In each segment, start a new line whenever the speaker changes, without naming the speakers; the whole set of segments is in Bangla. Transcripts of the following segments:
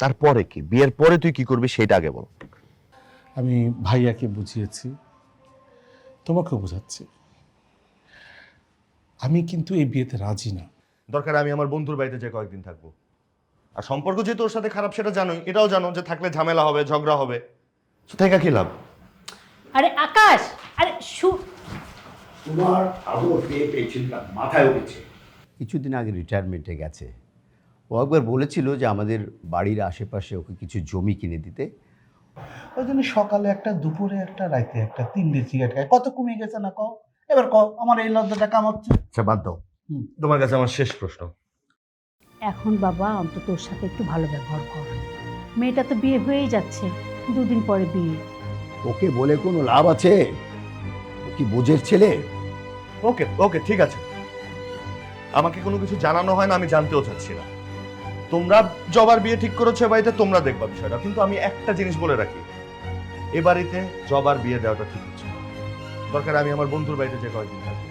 তারপরে কি? বিয়ের পরে তুই কি করবি সেটা আগে বল।
আমি ভাইয়াকে বুঝিয়েছি তোমাকেও বোঝাচ্ছি। আমি কিন্তু এই বিয়েতে রাজি না।
দরকার আমি আমার বন্ধুর বাড়িতে যে কয়েকদিন থাকব। আর সম্পর্ক যেহেতু ওর সাথে খারাপ সেটা জানোই এটাও জানো যে থাকলে ঝামেলা হবে ঝগড়া হবে। তো থেকে কি লাভ?
আরে আকাশ আরে শু
তোমার আদর পেয়ে পেয়েছিলাম মাথায় উঠেছে।
কিছুদিন আগে রিটায়ারমেন্টে গেছে। ও একবার বলেছিল যে আমাদের বাড়ির আশেপাশে ওকে কিছু জমি কিনে দিতে।
ওই জন্য সকালে একটা দুপুরে একটা রাইতে একটা তিনটে সিগারেট খায়। কত কমে গেছে না কও? এবার কও আমার এই লজ্জাটা কামাচ্ছে।
আচ্ছা বাদ দাও।
হুম।
তোমার কাছে আমার শেষ প্রশ্ন।
এখন বাবা অন্তত তোর সাথে একটু ভালো ব্যবহার কর। মেয়েটা তো বিয়ে হয়েই যাচ্ছে দুদিন পরে বিয়ে।
ওকে বলে কোনো লাভ আছে? ও কি বোঝের ছেলে?
ওকে ওকে ঠিক আছে। আমাকে কোনো কিছু জানানো হয় না আমি জানতেও চাচ্ছি না। তোমরা জবার বিয়ে ঠিক করেছ এ বাড়িতে তোমরা দেখবা বিষয়টা। কিন্তু আমি একটা জিনিস বলে রাখি এ বাড়িতে জবার বিয়ে দেওয়াটা ঠিক হচ্ছে না। দরকার আমি আমার বন্ধুর বাড়িতে যে কয়েকদিন থাকব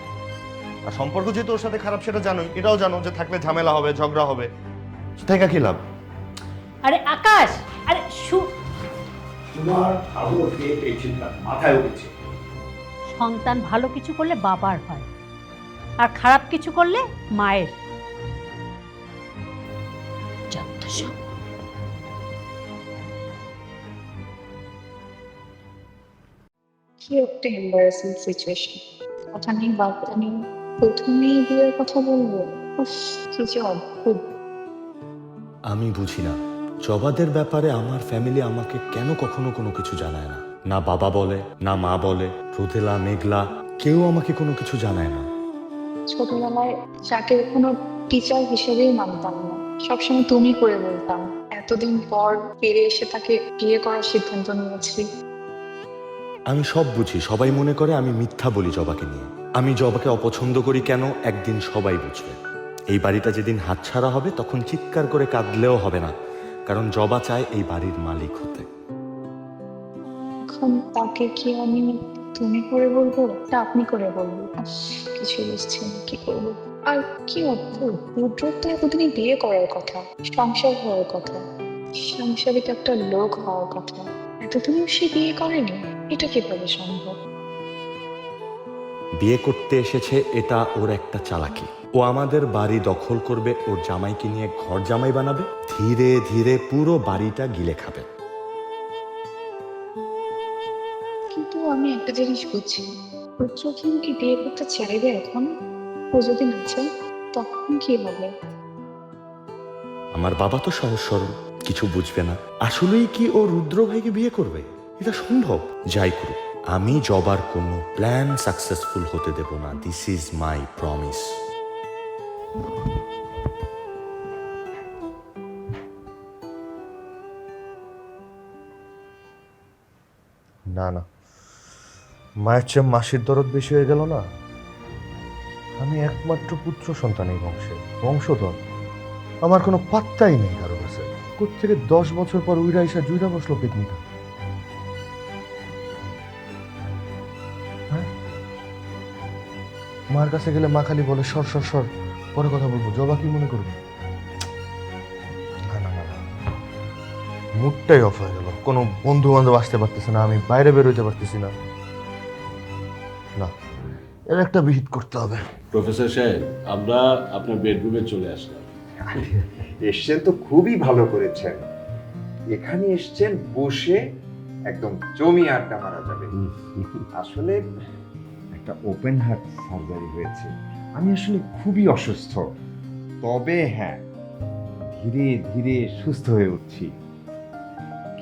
আর সম্পর্ক যেহেতু তোর সাথে খারাপ সেটা জানোই। এটাও জানো যে থাকলে ঝামেলা হবে ঝগড়া হবে। থেকে কি লাভ?
আরে আকাশ আরে শু
তোমার আদর পেয়ে পেয়েছিলাম মাথায় উঠেছে?
সন্তান ভালো কিছু করলে বাবার হয় আর খারাপ কিছু করলে মায়ের। যত সব।
কি একটা এম্বারাসিং সিচুয়েশন কথা নেই বার্তা নেই। প্রথমেই বিয়ের কথা বলব। উফ কি যে অদ্ভুত।
আমি বুঝি না জবাদের ব্যাপারে আমার ফ্যামিলি আমাকে কেন কখনো কোনো কিছু জানায় না? না বাবা বলে না মা বলে রোদেলা মেঘলা কেউ আমাকে কোনো কিছু জানায় না।
ছোটবেলায় যাকে কোনো টিচার হিসেবেই মানতাম না। সবসময় তুমি করে বলতাম এতদিন পর ফিরে এসে তাকে বিয়ে করার সিদ্ধান্ত নিয়েছি।
আমি সব বুঝি সবাই মনে করে আমি মিথ্যা বলি জবাকে নিয়ে। আমি জবাকে অপছন্দ করি কেন? একদিন সবাই বুঝবে। এই বাড়িটা যেদিন হাতছাড়া হবে তখন চিৎকার করে কাঁদলেও হবে না কারণ জবা চায় এই বাড়ির মালিক হতে।
এখন তাকে কি আমি তুমি করে বলব? তা আপনি করে বলব কিছু বুঝছি না কি করব? আর কি অদ্ভুত? রুদ্র তো এতদিনই বিয়ে করার কথা সংসার হওয়ার কথা সাংসারিক একটা লোক হওয়ার কথা। এতদিনও সে বিয়ে করেনি? এটা কীভাবে সম্ভব?
বিয়ে করতে এসেছে এটা ওর একটা চালাকি। ও আমাদের বাড়ি দখল করবে ওর জামাইকে নিয়ে ঘর জামাই বানাবে ধীরে ধীরে পুরো বাড়িটা গিলে খাবে।
কিন্তু আমি একটা জিনিস বুঝছি রুদ্র কি বিয়ে করতে চাইবে এখন? ও যদি তখন কি হবে?
আমার বাবা তো সহজ সরল কিছু বুঝবে না। আসলেই কি ও রুদ্র ভাইকে বিয়ে করবে? এটা সম্ভব? যাই করুক আমি জবার কোনো প্ল্যান সাকসেসফুল হতে দেব না। দিস ইজ মাই প্রমিস
না না। মায়ের চেয়ে মাসির দরদ বেশি হয়ে গেল না? আমি একমাত্র পুত্র সন্তান এই বংশে। বংশধর। আমার কোনো পাত্তাই নেই কারও কাছে। থেকে দশ বছর পর উইরা এসে জুইরা বসল পিকনিকা হ্যাঁ? মার কাছে গেলে মা খালি বলে, সর সর সর, পরে কথা বলব। জবা কি মনে করবে? মুডটাই অফ হয়ে গেল। কোনো বন্ধু বান্ধব আসতে পারতেছে না, আমি বাইরে বেরোতে পারতেছি না। না। এর একটা বিহিত করতে হবে।
প্রফেসর সাহেব আমরা আপনার বেডরুমে চলে আসলাম।
এসছেন তো খুবই ভালো করেছেন। এখানে এসছেন বসে একদম জমি আড্ডা মারা যাবে আসলে একটা ওপেন হার্ট সার্জারি হয়েছে। আমি আসলে খুবই অসুস্থ। তবে হ্যাঁ ধীরে ধীরে সুস্থ হয়ে উঠছি।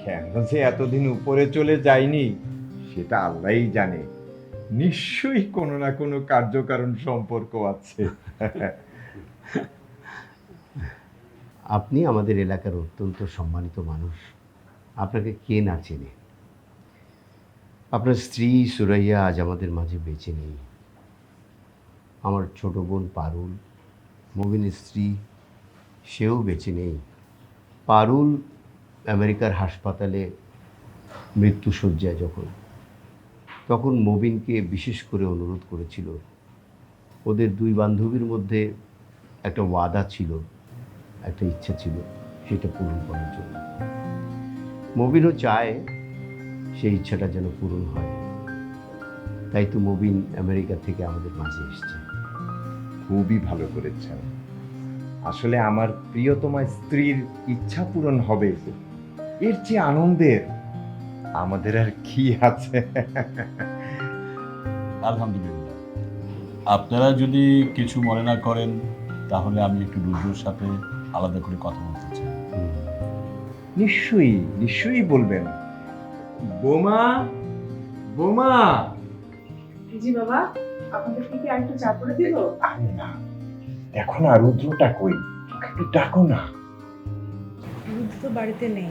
কেন যে এতদিন উপরে চলে যায়নি সেটা আল্লাহই জানে। নিশ্চয়ই কোনো না কোনো কার্যকারণ সম্পর্ক আছে।
আপনি আমাদের এলাকার অত্যন্ত সম্মানিত মানুষ। আপনাকে কে না চেনে? আপনার স্ত্রী সুরাইয়া আজ আমাদের মাঝে বেঁচে নেই। আমার ছোট বোন পারুল মবিনের স্ত্রী, সেও বেঁচে নেই। পারুল আমেরিকার হাসপাতালে মৃত্যুসজ্জায় যখন তখন মবিনকে বিশেষ করে অনুরোধ করেছিল। ওদের দুই বান্ধবীর মধ্যে একটা ওয়াদা ছিল, একটা ইচ্ছা ছিল, সেটা পূরণ করার জন্য। মবিনও চায় সেই ইচ্ছাটা যেন পূরণ হয়। তাই তো মবিন আমেরিকা থেকে আমাদের মাঝে এসছে।
খুবই ভালো করেছেন। আসলে আমার প্রিয়তমা স্ত্রীর ইচ্ছা পূরণ হবে। এর চেয়ে আনন্দের আমাদের আর কি আছে?
আলহামদুলিল্লাহ। আপনারা যদি কিছু মনে না করেন তাহলে আমি একটু রুদ্রর সাথে আলাদা করে কথা বলতে চাই।
নিশ্চয়ই নিশ্চয়ই বলবেন। বোমা বোমা!
জি বাবা আপনাদের কি আরেকটু চা করে দিল?
আরে না দেখো না রুদ্রটা কই? একটু ডাকো না।
রুদ্র তো বাড়িতে নেই।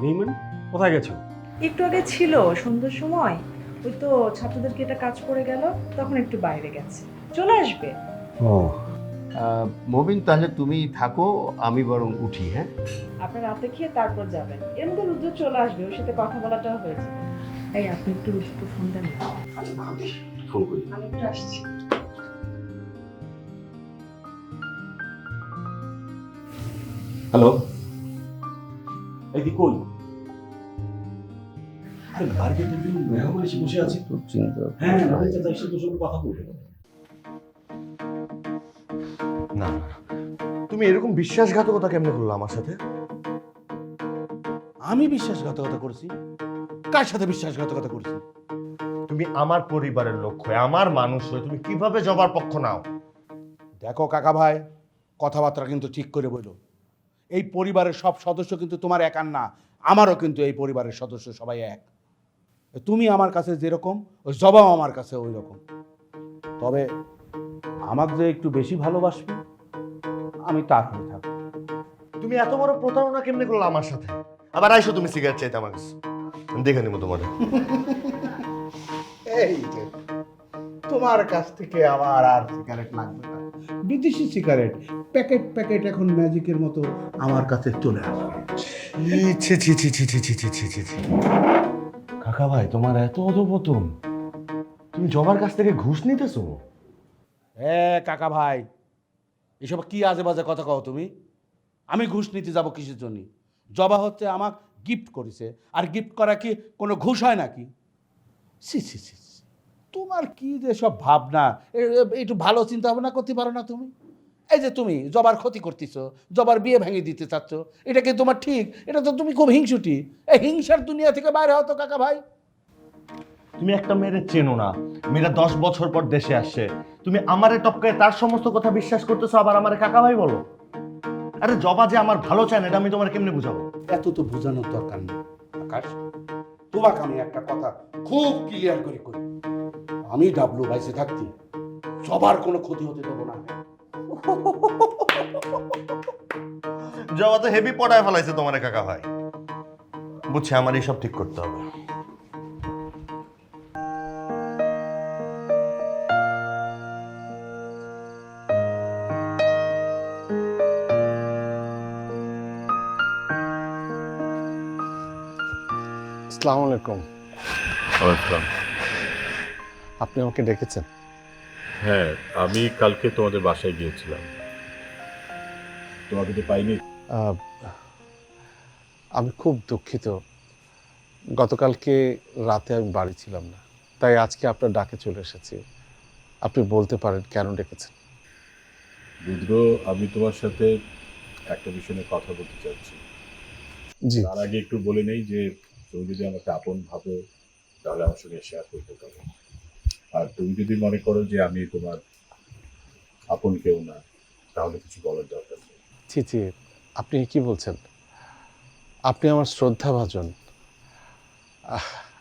নেই মানে কোথায় গেছো?
একটু আগে ছিল সন্ধ্যার সময়। ওই তো ছাত্রদেরকে এটা কাজ করে গেল? তখন একটু বাইরে গেছে। চলে আসবে।
ও।
আহ, মবিন তাহলে তুমি থাকো আমি বরং উঠি হ্যাঁ?
আপনার রাতে খেয়ে তারপর যাবেন। এর মধ্যে রুদ্র চলে আসবে ওর সাথে কথা বলাটাও হয়ে যাবে এই আপনি একটু রুদ্রকে ফোন দেন।
ফোন করি।
আমি একটু আসছি।
হ্যালো। এই কই? আরে বাড়িতে তুমি মেহমান এসে বসে আছে।
চিন্তা
হ্যাঁ রাতে চাচা এসে তোর সঙ্গে কথা বলবে।
না না, তুমি এরকম বিশ্বাসঘাতকতা কেমনে করল আমার সাথে?
আমি বিশ্বাসঘাতকতা করছি? কার সাথে বিশ্বাসঘাতকতা করছি?
তুমি আমার পরিবারের লোক হয়ে আমার মানুষ হয়ে তুমি কীভাবে জবার পক্ষ নাও?
দেখো কাকা ভাই কথাবার্তা কিন্তু ঠিক করে বলো। এই পরিবারের সব সদস্য কিন্তু তোমার একার না আমারও কিন্তু এই পরিবারের সদস্য সবাই এক। তুমি আমার কাছে যেরকম ওই জবাব আমার কাছে ওই রকম তবে আমার যে একটু বেশি ভালোবাসবে আমি তার হয়ে থাকব
তুমি এত বড় প্রতারণা কেমনে করল আমার সাথে আবার আইসো তুমি সিগারেট চাইতে আমার কাছে আমি দেখে নিবো তোমার
এই যে তোমার কাছ থেকে আবার আর সিগারেট লাগবে না বিদেশি সিগারেট প্যাকেট প্যাকেট এখন ম্যাজিকের মতো আমার কাছে চলে আসবে
ছি ছি ছি ছি ছি ছি ছি ছি ছি ছি কাকা ভাই তোমার এত অধপতন। তুমি জবার কাছ থেকে ঘুষ নিতেছো?
এ, কাকা ভাই, এসব কি আজে বাজে কথা কও তুমি? আমি ঘুষ নিতে যাব কিসের জন্য? জবা হচ্ছে আমাক গিফট করেছে, আর গিফট করা কি কোনো ঘুষ হয় নাকি? সি সি সি। তোমার কি যে সব ভাবনা? একটু ভালো চিন্তা ভাবনা করতে পারো না তুমি? এই যে তুমি জবার ক্ষতি করতেছো জবার বিয়ে ভেঙে দিতে চাচ্ছ এটা কি তোমার ঠিক? এটা তো তুমি খুব হিংসুটি। এই হিংসার দুনিয়া থেকে বাইরে হতো কাকা ভাই।
তুমি একটা মেয়ের চেনো না। মেয়েরা দশ বছর পর দেশে আসছে। তুমি আমারে টপকায় তার সমস্ত কথা বিশ্বাস করতেছো আবার আমারে কাকা ভাই বলো? আরে জবা যে আমার ভালো চায় না এটা আমি তোমার কেমনে বুঝাবো?
এত তো বোঝানোর দরকার নেই আকাশ। তোমাকে আমি একটা কথা খুব ক্লিয়ার করে করি আমি ডাবলু বাইসে থাকতি সবার কোনো ক্ষতি হতে দেবো না।
জবা তো হেভি পড়ায় ফেলাইছে তোমার কাকা ভাই। বুঝছে আমার এইসব ঠিক করতে হবে।
আসসালামু আলাইকুম। আপনি আমাকে ডেকেছেন?
হ্যাঁ আমি কালকে তোমাদের বাসায় গিয়েছিলাম। তোমাকে তো পাইনি।
আমি খুব দুঃখিত। গতকালকে রাতে আমি বাড়ি ছিলাম না তাই আজকে আপনার ডাকে চলে এসেছি। আপনি বলতে পারেন কেন ডেকেছেন।
রুদ্র আমি তোমার সাথে একটা বিষয় নিয়ে কথা বলতে চাচ্ছি।
জি।
তার আগে একটু বলে নেই যে তুমি যদি আমাকে আপন ভাবো তাহলে আমার সঙ্গে শেয়ার করতে পারো। আর তুমি যদি মনে করো যে আমি তোমার আপন কেউ না তাহলে কিছু বলার দরকার নেই।
ছি ছি আপনি কি বলছেন? আপনি আমার শ্রদ্ধাভাজন।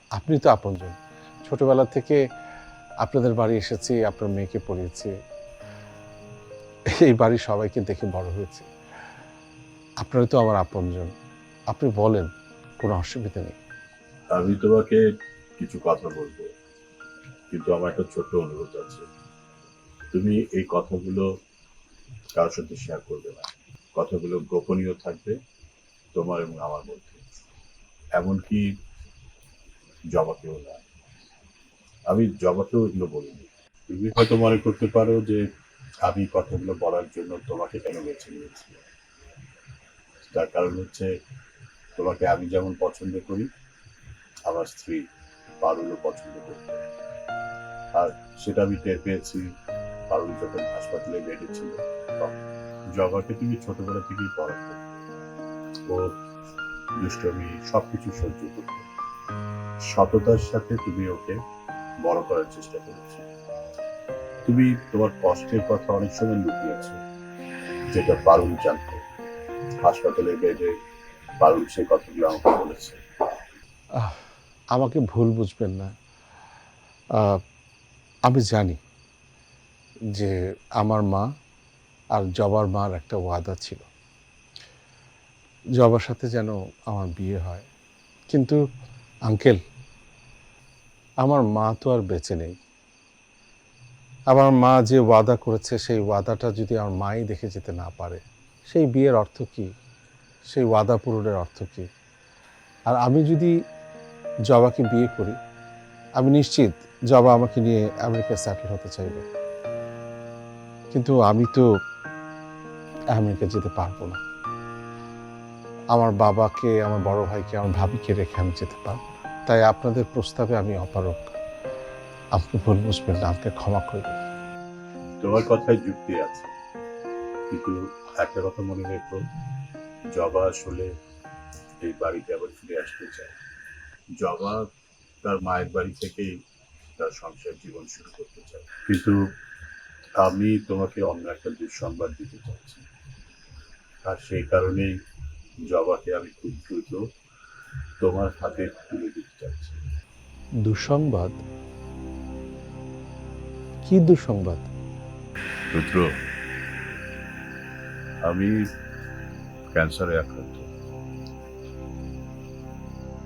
আপনি তো আপনজন। ছোটবেলা থেকে আপনাদের বাড়ি এসেছি আপনার মেয়েকে পড়িয়েছি। এই বাড়ির সবাইকে দেখে বড় হয়েছে। আপনারা তো আমার আপনজন। আপনি বলেন কোনো অসুবিধা নেই।
আমি তোমাকে কিছু কথা বলব। কিন্তু আমার একটা ছোট্ট অনুরোধ আছে। তুমি এই কথাগুলো কারোর সাথে শেয়ার করবে না। কথাগুলো গোপনীয় থাকবে তোমার এবং আমার মধ্যে। এমনকি জবাকেও না। আমি জবাকেও এগুলো বলিনি। তুমি হয়তো মনে করতে পারো যে আমি কথাগুলো বলার জন্য তোমাকে কেন বেছে নিয়েছি? তার কারণ হচ্ছে তোমাকে আমি যেমন পছন্দ করি, আমার স্ত্রী পারুলও পছন্দ করত। আর সেটা আমি টের পেয়েছি পারুল যখন হাসপাতালে বেডে ছিল জগাকে তুমি ছোটবেলা থেকেই পড়াতো। ও দুষ্টমি সবকিছু সহ্য করতো। সততার সাথে তুমি ওকে বড় করার চেষ্টা করেছ। তুমি তোমার কষ্টের কথা অনেক সময় লুকিয়েছো, যেটা পারুল জানতো। হাসপাতালে বেডে পারুল সেই কথাগুলো আমাকে বলেছে।
আমাকে ভুল বুঝবেন না। আমি জানি যে আমার মা আর জবার মার একটা ওয়াদা ছিল। জবার সাথে যেন আমার বিয়ে হয়। কিন্তু আঙ্কেল, আমার মা তো আর বেঁচে নেই। আমার মা যে ওয়াদা করেছে, সেই ওয়াদাটা যদি আমার মাই দেখে যেতে না পারে, সেই বিয়ের অর্থ কী? সেই ওয়াদা পূরণের অর্থ কী? আর আমি যদি জবাকে বিয়ে করি, আমি নিশ্চিত জবা আমাকে নিয়ে আমেরিকায় সেটেল হতে চাইবে। কিন্তু আমি তো আমেরিকা যেতে পারব না। আমার বাবাকে, আমার বড় ভাইকে, আমার ভাবিকে রেখে আমি যেতে পারব তাই আপনাদের প্রস্তাবে আমি অপারক আপনি ভুল বুঝবেন না, আমাকে ক্ষমা করবেন।
তোমার কথায় যুক্তি আছে। কিন্তু একটা কথা মনে রেখো, জবা আসলে এই বাড়িতে আবার ফিরে আসতে চায়। জবা তার মায়ের বাড়ি থেকেই তার সংসার জীবন শুরু করতে চাই। কিন্তু আমি তোমাকে অন্য একটা দুঃসংবাদ দিতে চাচ্ছি। আর সেই কারণেই জবাকে আমি খুব দ্রুত তোমার হাতে তুলে দিতে চাচ্ছি।
দুঃসংবাদ? কি দুঃসংবাদ?
রুদ্র আমি ক্যান্সারে আক্রান্ত।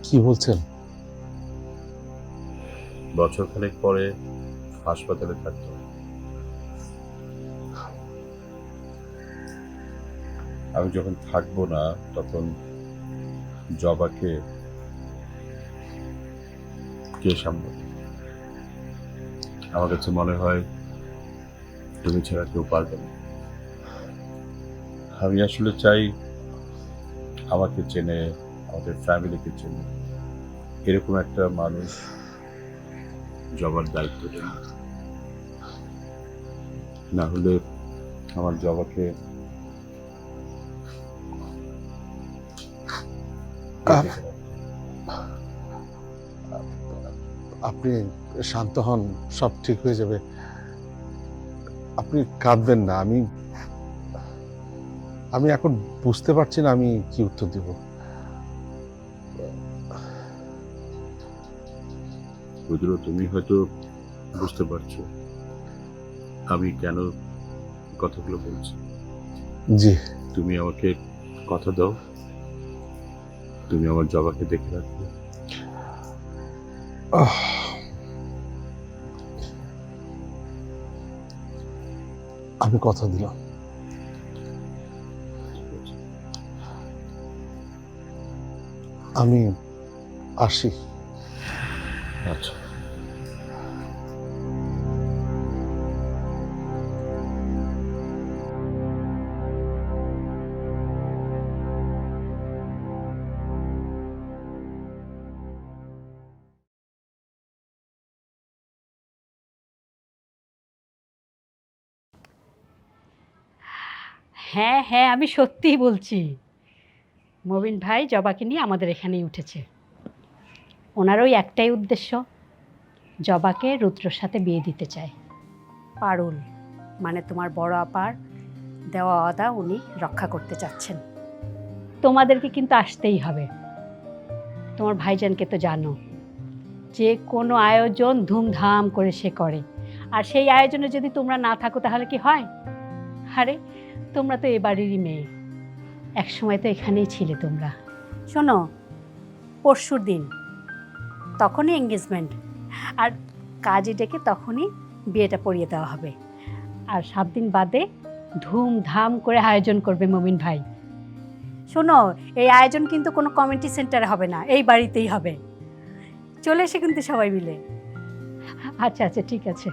কি বলছেন?
বছর খানেক পরে হাসপাতালে থাকতো। আমি যখন থাকব না, তখন জবাকে কে সামলাবে? আমার কাছে মনে হয় তুমি ছাড়া কেউ পারবে না। আমি আসলে চাই আমাকে চেনে, আমাদের ফ্যামিলিকে চেনে। এরকম একটা মানুষ জবার দায়িত্ব না হলে আমার জবাকে
আপনি শান্ত হন সব ঠিক হয়ে যাবে। আপনি কাঁদবেন না আমি আমি এখন বুঝতে পারছি না আমি কি উত্তর দিব।
রুদ্র তুমি হয়তো বুঝতে পারছ আমি কেন কথাগুলো বলছি।
জি।
তুমি আমাকে কথা দাও। তুমি আমার জবাকে দেখে রাখবে।
আমি কথা দিলাম। আমি আসি।
আচ্ছা।
হ্যাঁ হ্যাঁ আমি সত্যিই বলছি। মবিন ভাই জবাকে নিয়ে আমাদের এখানেই উঠেছে। ওনার ওই একটাই উদ্দেশ্য, জবাকে রুদ্রর সাথে বিয়ে দিতে চায়। পারুল মানে তোমার বড় আপার দেওয়া অদা উনি রক্ষা করতে চাচ্ছেন। তোমাদেরকে কিন্তু আসতেই হবে। তোমার ভাইজানকে তো জানো, যে কোনো আয়োজন ধুমধাম করে সে করে। আর সেই আয়োজনে যদি তোমরা না থাকো তাহলে কি হয়? আরে, তোমরা তো এ বাড়িরই মেয়ে। এক সময় তো এখানেই ছিলে তোমরা। শোনো পরশুর দিন তখনই এঙ্গেজমেন্ট আর কাজে ডেকে তখনই বিয়েটা পড়িয়ে দেওয়া হবে। আর সাত দিন বাদে ধুমধাম করে আয়োজন করবে মমিন ভাই। শোনো, এই আয়োজন কিন্তু কোনো কমিউনিটি সেন্টারে হবে না, এই বাড়িতেই হবে। চলে এসে কিন্তু সবাই মিলে। আচ্ছা আচ্ছা ঠিক আছে।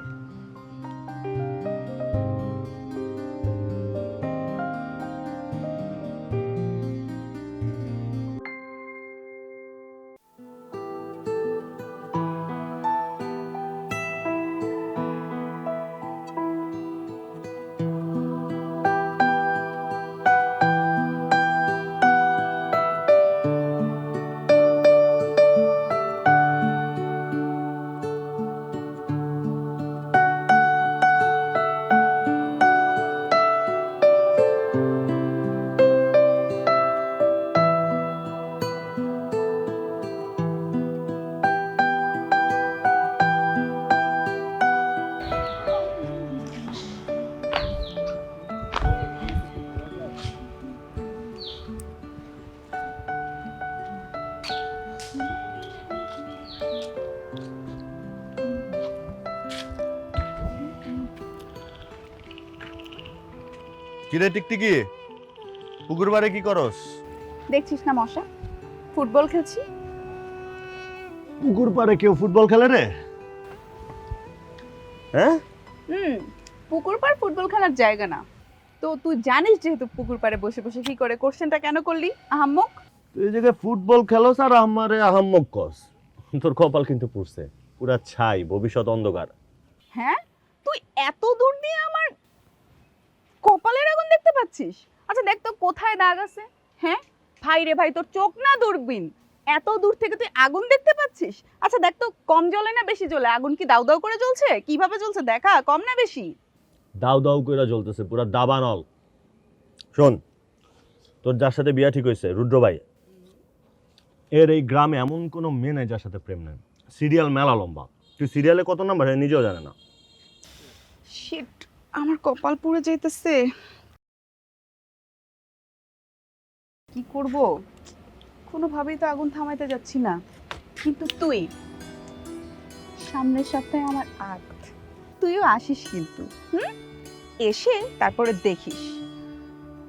কিরে টিকটিকি? পুকুর বাড়ি কি করস?
দেখছিস না মশা? ফুটবল খেলছি।
পুকুর পাড়ে কেউ ফুটবল খেলে রে? হ্যাঁ?
হুম পুকুর পাড় ফুটবল খেলার জায়গা না। তো তুই জানিস যেহেতু পুকুর পাড়ে বসে বসে কি করে কোশ্চেনটা কেন করলি আহাম্মক?
তুই এই জায়গায় ফুটবল খেলোস আর আমারে আহাম্মক কস তোর কপাল কিন্তু পুড়ছে পুরা ছাই ভবিষ্যৎ অন্ধকার।
হ্যাঁ? তুই এত দূর দিয়ে আমার কপালের আগুন দেখতে পাচ্ছিস? আচ্ছা দেখ তো কোথায় দাগ আছে? হ্যাঁ? ভাই রে ভাই তোর চোখ না দূরবীন? এত দূর থেকে তুই আগুন দেখতে পাচ্ছিস? আচ্ছা দেখ তো কম জ্বলে না বেশি জ্বলে? আগুন কি দাউ দাউ করে জ্বলছে? কীভাবে জ্বলছে? দেখা কম না বেশি?
দাউ দাউ করে জ্বলতেছে পুরা দাবানল। শোন তোর যার সাথে বিয়া ঠিক হয়েছে রুদ্র ভাই এর এই গ্রামে এমন কোনো মেয়ে নাই যার সাথে প্রেম নেই। সিরিয়াল মেলা লম্বা। তুই সিরিয়ালে কত নাম্বার নিজেও জানে না।
শিট আমার কপাল পুড়ে যাইতেছে। কি করব? কোনোভাবেই তো আগুন থামাইতে যাচ্ছি না। কিন্তু তুই? সামনের সপ্তাহে আমার আগ। তুইও আসিস কিন্তু, হুম? এসে তারপরে দেখিস।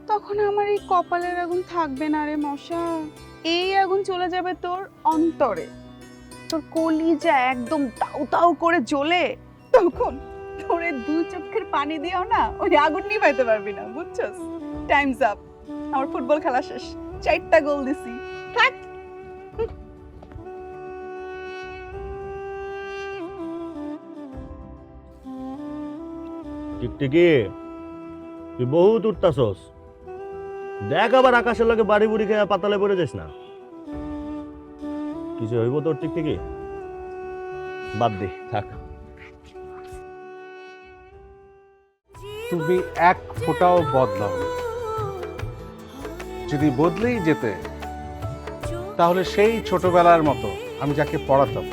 তখন আমার এই কপালের আগুন থাকবে না রে মশা। এই আগুন চলে যাবে তোর অন্তরে। তোর কলিজা একদম দাউ দাউ করে জ্বলে। তখন তোরে দুই চোখের পানি দিও না ওই আগুন নিভাইতে পারবি না বুঝছস? টাইমস আপ আমার ফুটবল খেলা শেষ। চারটা গোল দিছি। থাক।
টিকটিকি তুই বহুত উঠতাছস। দেখ আবার আকাশের লগে বাড়ি বুড়ি খেয়ে পাতালে পড়ে যাস না। কিছু হইব তোর টিকটিকি? বাদ দে। থাক।
তুমি এক ফোঁটাও বদলাও যদি বদলেই যেতে তাহলে সেই ছোটবেলার মতো আমি যাকে পড়াতাম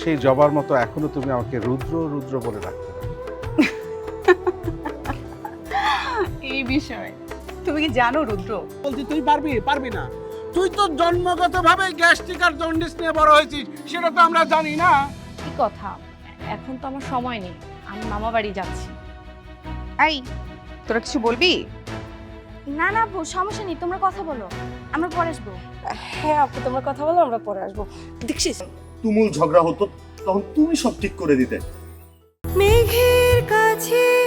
সেই জবার মতো এখনও তুমি আমাকে রুদ্র রুদ্র বলে রাখতে
এই বিষয়ে। তুমি কি জানো রুদ্র?
বলছি তুই পারবি পারবি না। তুই তো জন্মগতভাবে গ্যাস্ট্রিক আর জন্ডিস নিয়ে বড় হয়েছিস সেটা তো আমরা জানি না।
কি কথা? এখন তো আমার সময় নেই। আমি মামা বাড়ি যাচ্ছি।
এই তোরা কিছু বলবি?
না না আপু সমস্যা নেই তোমরা কথা বলো। আমরা পরে আসব। হ্যাঁ আপু তোমরা কথা বলো আমরা পরে আসব। দেখছিস?
তুমুল ঝগড়া হতো তখন তুমি সব ঠিক করে দিতে।
মেঘের কাছে